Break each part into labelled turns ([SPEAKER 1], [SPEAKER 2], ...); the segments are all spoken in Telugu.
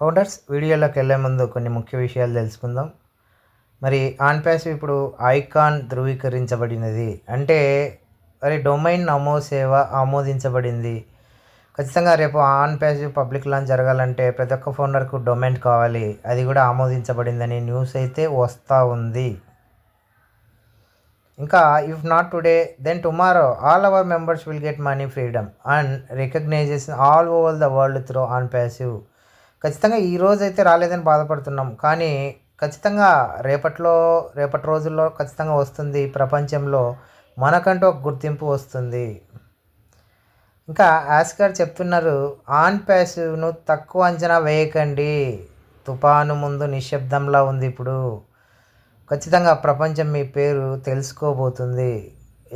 [SPEAKER 1] ఫౌండర్స్ వీడియోలోకి వెళ్ళే ముందు కొన్ని ముఖ్య విషయాలు తెలుసుకుందాం. మరి ఆన్ ప్యాసివ్ ఇప్పుడు ఐకాన్ ధృవీకరించబడినది. అంటే మరి డొమైన్ నమో సేవ ఆమోదించబడింది. ఖచ్చితంగా రేపు ఆన్ ప్యాసివ్ పబ్లిక్ లాంచ్ జరగాలంటే ప్రతి ఒక్క ఫౌండర్కు డొమైన్ కావాలి. అది కూడా ఆమోదించబడిందని న్యూస్ అయితే వస్తూ ఉంది. ఇంకా if not today then tomorrow all our members will get money freedom and recognition all over the world through on passive ఖచ్చితంగా ఈ రోజు అయితే రాలేదని బాధపడుతున్నాం. కానీ ఖచ్చితంగా రేపట్లో రేపటి రోజుల్లో ఖచ్చితంగా వస్తుంది ప్రపంచంలో మనకంటూ ఒక గుర్తింపు వస్తుంది. ఇంకా ఆస్కర్ చెప్తున్నారు ఆన్ ప్యాసివ్ను తక్కువ అంచనా వేయకండి. తుఫాను ముందు నిశ్శబ్దంలా ఉంది ఇప్పుడు. ఖచ్చితంగా ప్రపంచం మీ పేరు తెలుసుకోబోతుంది.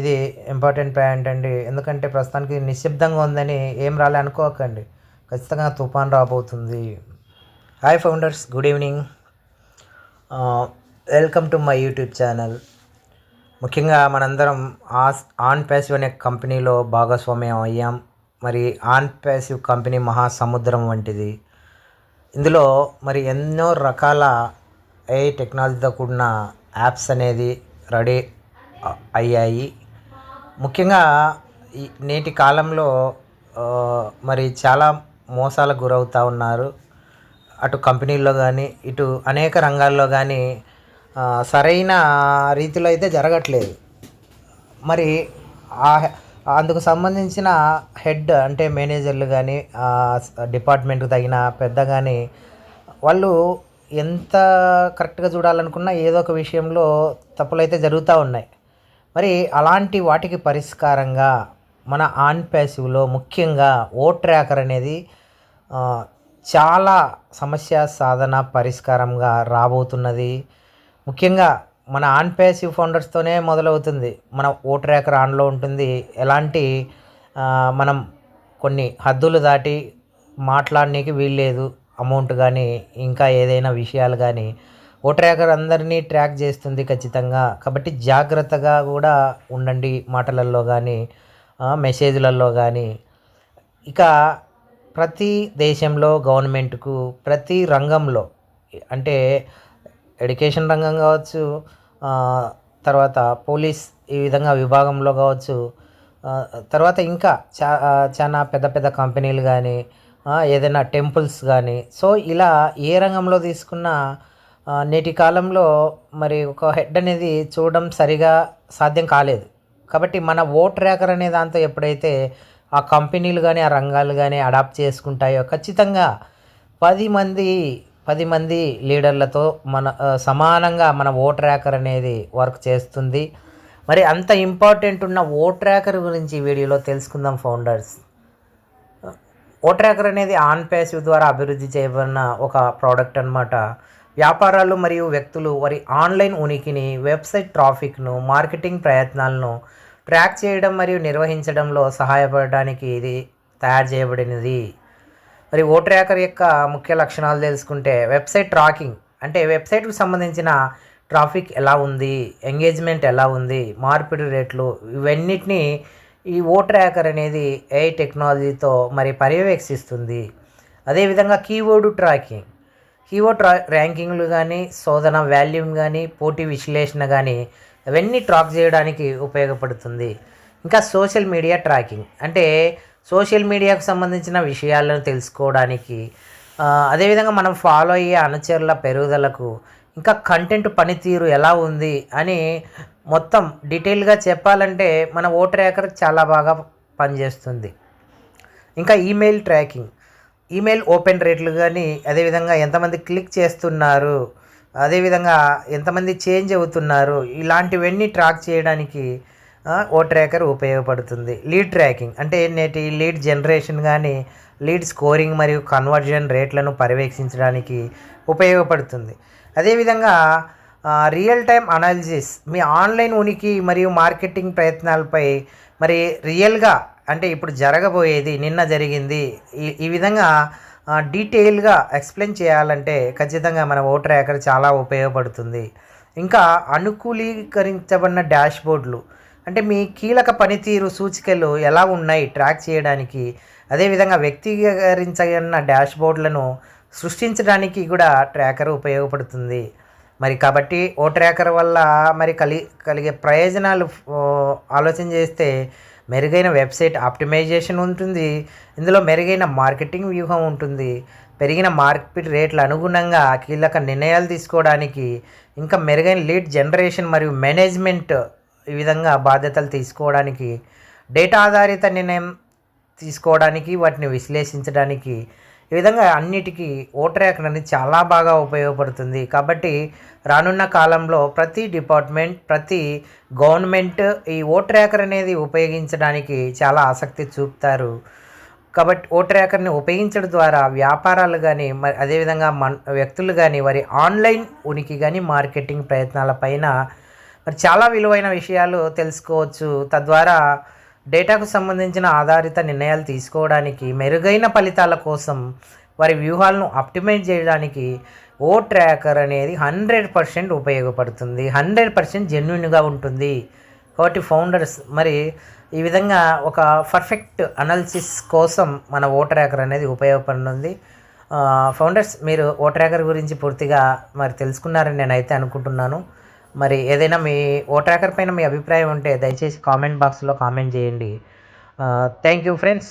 [SPEAKER 1] ఇది ఇంపార్టెంట్ పాయింట్ అండి. ఎందుకంటే ప్రస్తుతానికి నిశ్శబ్దంగా ఉందని ఏం రాలే అనుకోకండి. ఖచ్చితంగా తుఫాన్ రాబోతుంది. Hi founders good evening welcome to my YouTube channel ముఖ్యంగా మనందరం ఆస్ ఆన్ ప్యాసివ్ అనే కంపెనీలో భాగస్వామ్యం అయ్యాం. మరి ఆన్ ప్యాసివ్ కంపెనీ మహాసముద్రం వంటిది. ఇందులో మరి ఎన్నో రకాల ఏ టెక్నాలజీతో కూడిన యాప్స్ అనేది రెడీ uh, అయ్యాయి. ముఖ్యంగా ఈ నేటి కాలంలో uh, మరి చాలా మోసాలకు గురవుతూ ఉన్నారు. అటు కంపెనీల్లో కానీ ఇటు అనేక రంగాల్లో కానీ సరైన రీతిలో అయితే జరగట్లేదు. మరి ఆ అందుకు సంబంధించిన హెడ్ అంటే మేనేజర్లు కానీ డిపార్ట్మెంట్కి తగిన పెద్ద కానీ వాళ్ళు ఎంత కరెక్ట్గా చూడాలనుకున్నా ఏదో ఒక విషయంలో తప్పులైతే జరుగుతూ ఉన్నాయి. మరి అలాంటి వాటికి పరిష్కారంగా మన ఆన్ ప్యాసివ్లో ముఖ్యంగా ఓ ట్రాకర్ అనేది చాలా సమస్య సాధన పరిష్కారంగా రాబోతున్నది. ముఖ్యంగా మన ఆన్ ప్యాసివ్ ఫౌండర్స్తోనే మొదలవుతుంది. మన ఓ ట్రాకర్ ఆన్లో ఉంటుంది. ఎలాంటి మనం కొన్ని హద్దులు దాటి మాట్లాడనీకి వీల్లేదు. అమౌంట్ కానీ ఇంకా ఏదైనా విషయాలు కానీ ఓ ట్రాకర్ అందరినీ ట్రాక్ చేస్తుంది ఖచ్చితంగా. కాబట్టి జాగ్రత్తగా కూడా ఉండండి మాటలలో కానీ మెసేజ్లలో కానీ ఇక ప్రతి దేశంలో గవర్నమెంట్కు ప్రతి రంగంలో అంటే ఎడ్యుకేషన్ రంగం కావచ్చు తర్వాత పోలీస్ ఈ విధంగా విభాగంలో కావచ్చు తర్వాత ఇంకా చా చాలా పెద్ద పెద్ద కంపెనీలు కానీ ఏదైనా టెంపుల్స్ కానీ సో ఇలా ఏ రంగంలో తీసుకున్నా నేటి కాలంలో మరి ఒక హెడ్ అనేది చూడడం సరిగా సాధ్యం కాలేదు. కాబట్టి మన ఓట్ ట్రాకర్ అనే దాంతో ఎప్పుడైతే ఆ కంపెనీలు కానీ ఆ రంగాలు కానీ అడాప్ట్ చేసుకుంటాయో ఖచ్చితంగా పది మంది పది మంది లీడర్లతో మన సమానంగా మన ఓట్ ట్రాకర్ అనేది వర్క్ చేస్తుంది. మరి అంత ఇంపార్టెంట్ ఉన్న ఓట్ ట్రాకర్ గురించి ఈ వీడియోలో తెలుసుకుందాం ఫౌండర్స్. ఓ ట్రాకర్ అనేది ఆన్ ప్యాసివ్ ద్వారా అభివృద్ధి చేయబడిన ఒక ప్రోడక్ట్ అన్నమాట. వ్యాపారాలు మరియు వ్యక్తులు వారి ఆన్లైన్ ఉనికిని వెబ్సైట్ ట్రాఫిక్ను మార్కెటింగ్ ప్రయత్నాలను ట్రాక్ చేయడం మరియు నిర్వహించడంలో సహాయపడడానికి ఇది తయారు చేయబడినది. మరి ఓ ట్రాకర్ యొక్క ముఖ్య లక్షణాలు తెలుసుకుంటే వెబ్సైట్ ట్రాకింగ్ అంటే వెబ్సైట్కు సంబంధించిన ట్రాఫిక్ ఎలా ఉంది ఎంగేజ్మెంట్ ఎలా ఉంది మార్పిడి రేట్లు ఇవన్నిటినీ ఈ ఓ ట్రాకర్ అనేది ఏ టెక్నాలజీతో మరి పర్యవేక్షిస్తుంది. అదేవిధంగా కీవర్డ్ ట్రాకింగ్. కీవర్డ్ ట్రా ర్యాంకింగ్లు కానీ శోధన వాల్యూమ్ కానీ పోటీ విశ్లేషణ కానీ అవన్నీ ట్రాక్ చేయడానికి ఉపయోగపడుతుంది. ఇంకా సోషల్ మీడియా ట్రాకింగ్ అంటే సోషల్ మీడియాకు సంబంధించిన విషయాలను తెలుసుకోవడానికి అదేవిధంగా మనం ఫాలో అయ్యే అనుచరుల పెరుగుదలకు ఇంకా కంటెంట్ పనితీరు ఎలా ఉంది అని మొత్తం డీటెయిల్గా చెప్పాలంటే మన ఓ ట్రాకర్ చాలా బాగా పనిచేస్తుంది. ఇంకా ఈమెయిల్ ట్రాకింగ్ ఈమెయిల్ ఓపెన్ రేట్లు కానీ అదేవిధంగా ఎంతమంది క్లిక్ చేస్తున్నారు అదేవిధంగా ఎంతమంది చేంజ్ అవుతున్నారు ఇలాంటివన్నీ ట్రాక్ చేయడానికి ఓ ట్రాకర్ ఉపయోగపడుతుంది. లీడ్ ట్రాకింగ్ అంటే నేటి లీడ్ జనరేషన్ కానీ లీడ్ స్కోరింగ్ మరియు కన్వర్జన్ రేట్లను పర్యవేక్షించడానికి ఉపయోగపడుతుంది. అదేవిధంగా రియల్ టైం అనాలిసిస్ మీ ఆన్లైన్ ఉనికి మరియు మార్కెటింగ్ ప్రయత్నాలపై మరి రియల్గా అంటే ఇప్పుడు జరగబోయేది నిన్న జరిగింది ఈ ఈ విధంగా డీటెయిల్గా ఎక్స్ప్లెయిన్ చేయాలంటే ఖచ్చితంగా మన ఓటర్ ట్రాకర్ చాలా ఉపయోగపడుతుంది. ఇంకా అనుకూలీకరించబడిన డాష్బోర్డులు అంటే మీ కీలక పనితీరు సూచికలు ఎలా ఉన్నాయి ట్రాక్ చేయడానికి అదేవిధంగా వ్యక్తీకరించబడిన డ్యాష్బోర్డ్లను సృష్టించడానికి కూడా ట్రాకర్ ఉపయోగపడుతుంది. మరి కాబట్టి ఓ ట్రాకర్ వల్ల మరి కలి కలిగే ప్రయోజనాలు ఆలోచన చేస్తే మెరుగైన వెబ్సైట్ ఆప్టిమైజేషన్ ఉంటుంది. ఇందులో మెరుగైన మార్కెటింగ్ వ్యూహం ఉంటుంది. పెరిగిన మార్కెట్ రేట్ల అనుగుణంగా కీలక నిర్ణయాలు తీసుకోవడానికి ఇంకా మెరుగైన లీడ్ జనరేషన్ మరియు మేనేజ్మెంట్ ఈ విధంగా బాధ్యతలు తీసుకోవడానికి డేటా ఆధారిత నిర్ణయం తీసుకోవడానికి వాటిని విశ్లేషించడానికి ఈ విధంగా అన్నిటికీ ఓటర్ ట్రాకర్ అనేది చాలా బాగా ఉపయోగపడుతుంది. కాబట్టి రానున్న కాలంలో ప్రతి డిపార్ట్మెంట్ ప్రతి గవర్నమెంట్ ఈ ఓటర్ ట్రాకర్ అనేది ఉపయోగించడానికి చాలా ఆసక్తి చూపుతారు. కాబట్టి ఓటర్ ట్రాకర్ని ఉపయోగించడం ద్వారా వ్యాపారాలు కానీ మరి అదేవిధంగా మన వ్యక్తులు కానీ వారి ఆన్లైన్ ఉనికి కానీ మార్కెటింగ్ ప్రయత్నాల పైన మరి చాలా విలువైన విషయాలు తెలుసుకోవచ్చు. తద్వారా డేటాకు సంబంధించిన ఆధారిత నిర్ణయాలు తీసుకోవడానికి మెరుగైన ఫలితాల కోసం వారి వ్యూహాలను ఆప్టిమైజ్ చేయడానికి ఓ ట్రాకర్ అనేది హండ్రెడ్ పర్సెంట్ ఉపయోగపడుతుంది. హండ్రెడ్ పర్సెంట్ జెన్యున్గా ఉంటుంది. కాబట్టి ఫౌండర్స్ మరి ఈ విధంగా ఒక పర్ఫెక్ట్ అనాలిసిస్ కోసం మన ఓ ట్రాకర్ అనేది ఉపయోగపడుతుంది. ఫౌండర్స్ మీరు ఓ ట్రాకర్ గురించి పూర్తిగా మరి తెలుసుకున్నారని నేనైతే అనుకుంటున్నాను. మరి ఏదైనా మీ ఓ ట్రాకర్ పైన మీ అభిప్రాయం ఉంటే దయచేసి కామెంట్ బాక్స్లో కామెంట్ చేయండి. Thank you friends.